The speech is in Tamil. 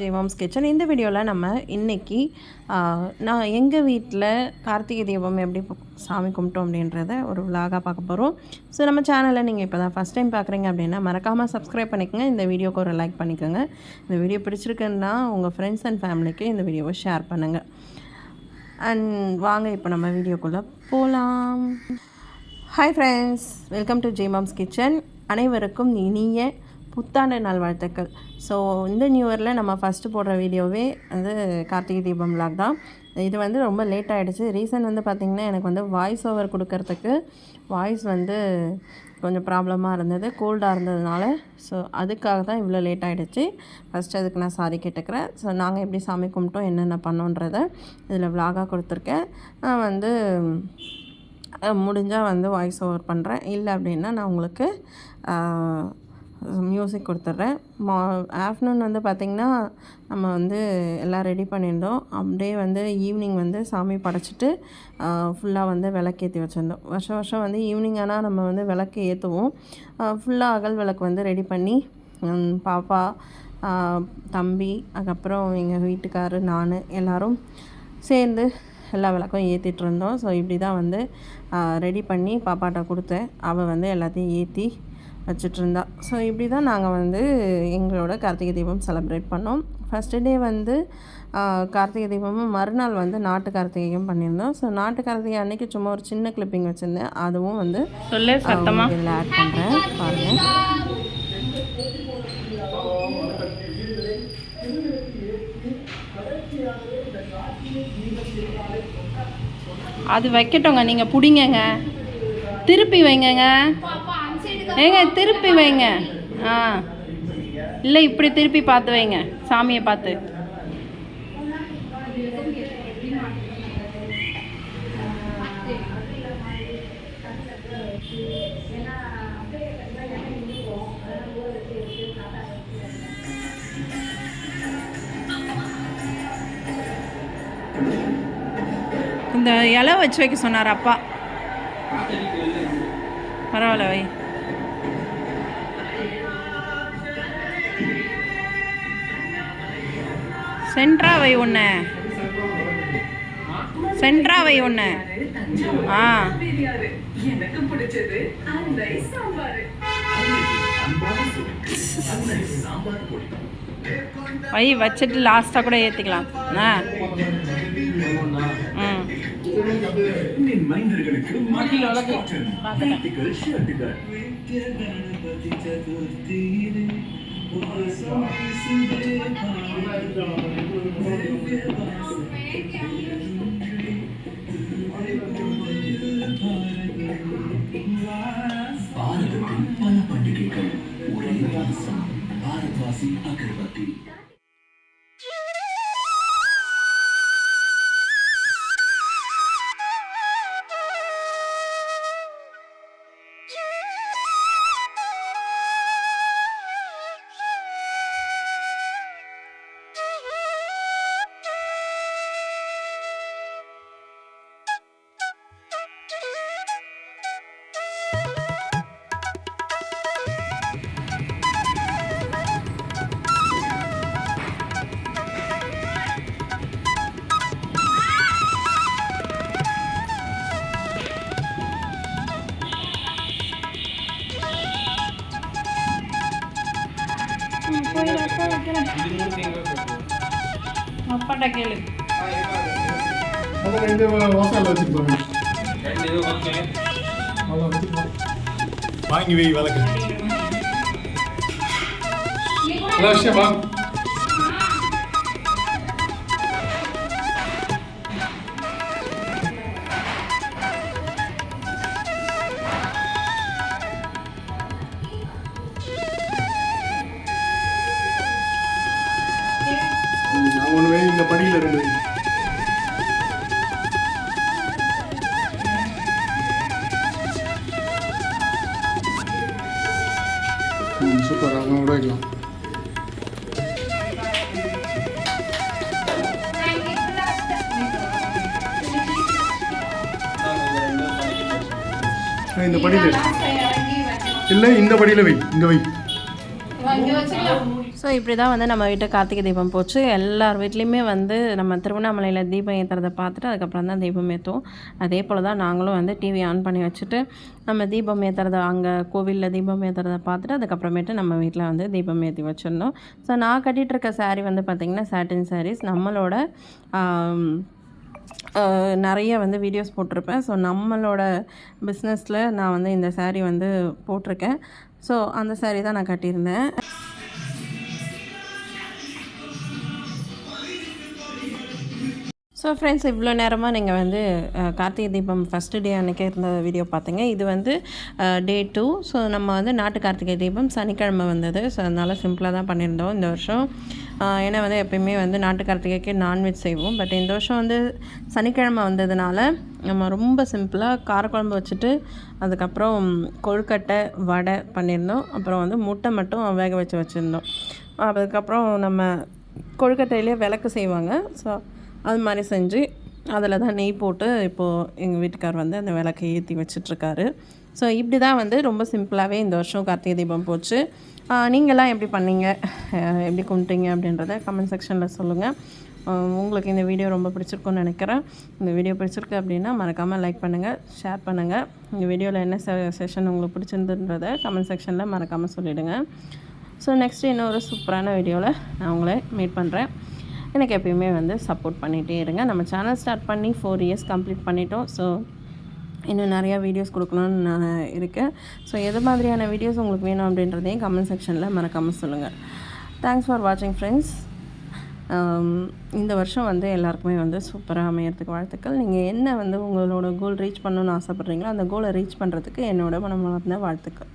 ஜெயமாம்ஸ் கிச்சன் இந்த வீடியோவில் நம்ம இன்றைக்கி நான் எங்கள் வீட்டில் கார்த்திகை தீபம் எப்படி சாமி கும்பிட்டோம் அப்படின்றத ஒரு விலாகாக பார்க்க போகிறோம் ஸோ நம்ம சேனலில் நீங்கள் இப்போ தான் ஃபஸ்ட் டைம் பார்க்குறீங்க அப்படின்னா மறக்காமல் சப்ஸ்கிரைப் பண்ணிக்கோங்க. இந்த வீடியோக்கு ஒரு லைக் பண்ணிக்கோங்க. இந்த வீடியோ பிடிச்சிருக்குன்னா உங்கள் ஃப்ரெண்ட்ஸ் அண்ட் ஃபேமிலிக்கு இந்த வீடியோவை ஷேர் பண்ணுங்கள் அண்ட் வாங்க இப்போ நம்ம வீடியோக்குள்ளே போகலாம் hi friends welcome to Jaimoms kitchen அனைவருக்கும் இனிய புத்தாண்டு நல்வாழ்த்துக்கள் ஸோ இந்த நியூ இயரில் நம்ம ஃபஸ்ட்டு போடுற வீடியோவே வந்து கார்த்திகை தீபம் vlog தான். இது வந்து ரொம்ப லேட் ஆகிடுச்சு ரீசன் வந்து பார்த்திங்கன்னா எனக்கு வந்து வாய்ஸ் ஓவர் கொடுக்கறதுக்கு வாய்ஸ் வந்து கொஞ்சம் ப்ராப்ளமாக இருந்தது கோல்டாக இருந்ததுனால. ஸோ அதுக்காக தான் இவ்வளோ லேட் ஆகிடுச்சு ஃபஸ்ட்டு அதுக்கு நான் சாரி கேட்டுக்கிறேன். ஸோ நாங்கள் எப்படி சாமி கும்பிட்டோம் என்னென்ன பண்ணோன்றதை இதில் விலாகாக கொடுத்துருக்கேன். நான் வந்து முடிஞ்சால் வந்து வாய்ஸ் ஓவர் பண்ணுறேன் இல்லை அப்படின்னா நான் உங்களுக்கு மியூசிக் கொடுத்துட்றேன். மா ஆஃப்டர்நூன் வந்து பார்த்திங்கன்னா நம்ம வந்து எல்லாம் ரெடி பண்ணியிருந்தோம். அப்படியே வந்து ஈவினிங் வந்து சாமி படைச்சிட்டு ஃபுல்லாக வந்து விளக்கேற்றி வச்சுருந்தோம். வருஷம் வருஷம் வந்து ஈவினிங் ஆனால் நம்ம வந்து விளக்கு ஏற்றுவோம் ஃபுல்லாக அகல் விளக்கு வந்து ரெடி பண்ணி பாப்பா தம்பி அதுக்கப்புறம் எங்கள் வீட்டுக்காரர் நான் எல்லோரும் சேர்ந்து எல்லா விளக்கும் ஏற்றிட்டு இருந்தோம். ஸோ இப்படி தான் வந்து ரெடி பண்ணி பாப்பாட்ட கொடுத்தேன். அவள் வந்து எல்லாத்தையும் ஏற்றி வச்சுட்டு இருந்தா ஸோ இப்படி தான் நாங்கள் வந்து எங்களோட கார்த்திகை தீபம் செலிப்ரேட் பண்ணோம். ஃபஸ்ட்டு டே வந்து கார்த்திகை தீபமும் மறுநாள் வந்து நாட்டு கார்த்திகையும் பண்ணியிருந்தோம். ஸோ நாட்டு கார்த்திகை அன்னைக்கு சும்மா ஒரு சின்ன கிளிப்பிங் வச்சுருந்தேன். அதுவும் வந்து சொல்லு இதில் ஆட் பண்ணுறேன் பாருங்கள் அது வைக்கட்டுங்க நீங்கள் பிடிங்கங்க. திருப்பி வைங்கங்க. ஏங்க திருப்பி வைங்க. ஆ. இல்லை இப்படி திருப்பி பார்த்து வைங்க. சாமியை பார்த்து. இந்த இலை வச்சு வைக்க சொன்னார் அப்பா. பரவாயில்ல வை. சென்ட்ரா வை ஒன்று சென்ட்ரா வை ஒன்று ஆ எனக்கு பிடிச்சது அன்னை சாம்பார் வை வச்சுட்டு லாஸ்ட்டாக கூட ஏற்றிக்கலாம் ஆ ம் பாரதத்தின் பல பண்டிகைகள் ஒரே வாசம் பாரத்வாசி அகர்வதி Yeah. கேளு அப்புறம் ரெண்டு வாசல்ல வச்சிருப்பாங்க அவ்வளோ வச்சிருப்போம் வாங்கி வை விளக்கு சூப்பர் அவங்க கூட வைக்கலாம் இந்த படியில் இல்லை இந்த படியில் வை இங்கே வை ஸோ இப்படி தான் வந்து நம்ம வீட்டு கார்த்திகை தீபம் போச்சு. எல்லார் வீட்லேயுமே வந்து நம்ம திருவண்ணாமலையில் தீபம் ஏற்றுறதை பார்த்துட்டு அதுக்கப்புறம் தான் தீபம் ஏற்றுவோம் அதே போல் தான் நாங்களும் வந்து டிவி ஆன் பண்ணி வச்சுட்டு நம்ம தீபம் ஏற்றுறத அங்கே கோவிலில் தீபம் ஏற்றுறத பார்த்துட்டு அதுக்கப்புறமேட்டு நம்ம வீட்டில் வந்து தீபம் ஏற்றி வச்சுருந்தோம் ஸோ நான் கட்டிகிட்டு இருக்க வந்து பார்த்திங்கன்னா சாட்டின் சாரீஸ் நம்மளோட நிறைய வந்து வீடியோஸ் போட்டிருப்பேன். ஸோ நம்மளோட பிஸ்னஸில் நான் வந்து இந்த சாரீ வந்து போட்டிருக்கேன். ஸோ அந்த சாரீ தான் நான் கட்டியிருந்தேன். ஸோ ஃப்ரெண்ட்ஸ் இவ்வளோ நேரமாக நீங்கள் வந்து கார்த்திகை தீபம் ஃபஸ்ட்டு டே அன்றைக்கே இருந்த வீடியோ பார்த்தீங்க இது வந்து டே டூ ஸோ நம்ம வந்து நாட்டு கார்த்திகை தீபம் சனிக்கிழமை வந்தது. ஸோ அதனால் சிம்பிளாக தான் பண்ணியிருந்தோம் இந்த வருஷம். ஏன்னா வந்து எப்பயுமே வந்து நாட்டு கார்த்திகைக்கு நான்வெஜ் செய்வோம். பட் இந்த வருஷம் வந்து சனிக்கிழமை வந்ததுனால நம்ம ரொம்ப சிம்பிளாக காரக்குழம்பு வச்சுட்டு அதுக்கப்புறம் கொழுக்கட்டை வடை பண்ணியிருந்தோம். அப்புறம் வந்து முட்டை மட்டும் வேக வச்சு வச்சுருந்தோம். அதுக்கப்புறம் நம்ம கொழுக்கட்டையிலே விளக்கு செய்வாங்க. ஸோ அது மாதிரி செஞ்சு அதில் தான் நெய் போட்டு இப்போது எங்கள் வீட்டுக்கார் வந்து அந்த விளக்கை ஏற்றி வச்சிட்ருக்காரு. ஸோ இப்படி தான் வந்து ரொம்ப சிம்பிளாகவே இந்த வருஷம் கார்த்திகை தீபம் போச்சு. நீங்களாம் எப்படி பண்ணீங்க? எப்படி கும்பிட்டீங்க அப்படின்றத கமெண்ட் செக்ஷனில் சொல்லுங்கள் உங்களுக்கு இந்த வீடியோ ரொம்ப பிடிச்சிருக்கும்னு நினைக்கிறேன். இந்த வீடியோ பிடிச்சிருக்கு அப்படின்னா மறக்காமல் லைக் பண்ணுங்கள் ஷேர் பண்ணுங்கள் இந்த வீடியோவில் என்ன செ செஷன் உங்களுக்கு பிடிச்சிருந்துன்றதை கமெண்ட் செக்ஷனில் மறக்காமல் சொல்லிவிடுங்க ஸோ நெக்ஸ்ட் இன்னொரு சூப்பரான வீடியோவில் நான் உங்களை மீட் பண்ணுறேன் எனக்கு எப்பயுமே வந்து சப்போர்ட் பண்ணிகிட்டே இருங்க. நம்ம சேனல் ஸ்டார்ட் பண்ணி ஃபோர் இயர்ஸ் கம்ப்ளீட் பண்ணிட்டோம். ஸோ இன்னும் நிறையா வீடியோஸ் கொடுக்கணும்னு நான் இருக்கேன். ஸோ எது மாதிரியான வீடியோஸ் உங்களுக்கு வேணும் அப்படின்றதையும் கமெண்ட் செக்ஷனில் மறக்காமல் சொல்லுங்கள் தேங்க்ஸ் ஃபார் வாட்சிங் ஃப்ரெண்ட்ஸ் இந்த வருஷம் வந்து எல்லாருக்குமே வந்து சூப்பராக அமையறதுக்கு வாழ்த்துக்கள். நீங்கள் என்ன வந்து உங்களோட கோல் ரீச் பண்ணணும்னு ஆசைப்பட்றீங்களோ அந்த கோலை ரீச் பண்ணுறதுக்கு என்னோட மனமார்ந்த வாழ்த்துக்கள்.